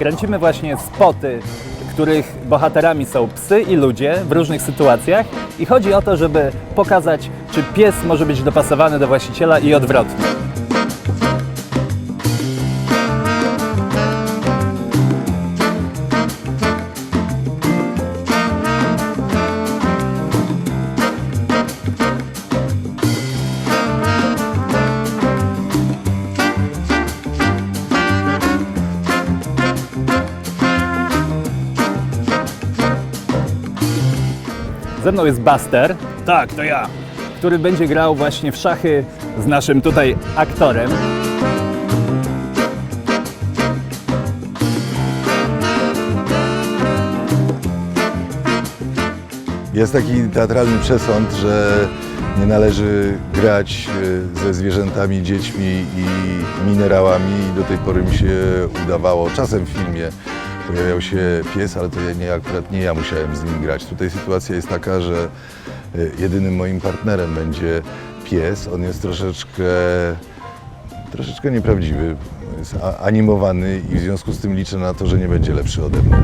Kręcimy właśnie spoty, których bohaterami są psy i ludzie w różnych sytuacjach i chodzi o to, żeby pokazać, czy pies może być dopasowany do właściciela i odwrotnie. Ze mną jest Buster. Tak, to ja. Który będzie grał właśnie w szachy z naszym tutaj aktorem. Jest taki teatralny przesąd, że nie należy grać e, ze zwierzętami, dziećmi i minerałami. I do tej pory mi się udawało. Czasem w filmie pojawiał się pies, ale to nie, akurat nie ja musiałem z nim grać. Tutaj sytuacja jest taka, że e, jedynym moim partnerem będzie pies. On jest troszeczkę, troszeczkę nieprawdziwy. Jest animowany i w związku z tym liczę na to, że nie będzie lepszy ode mnie.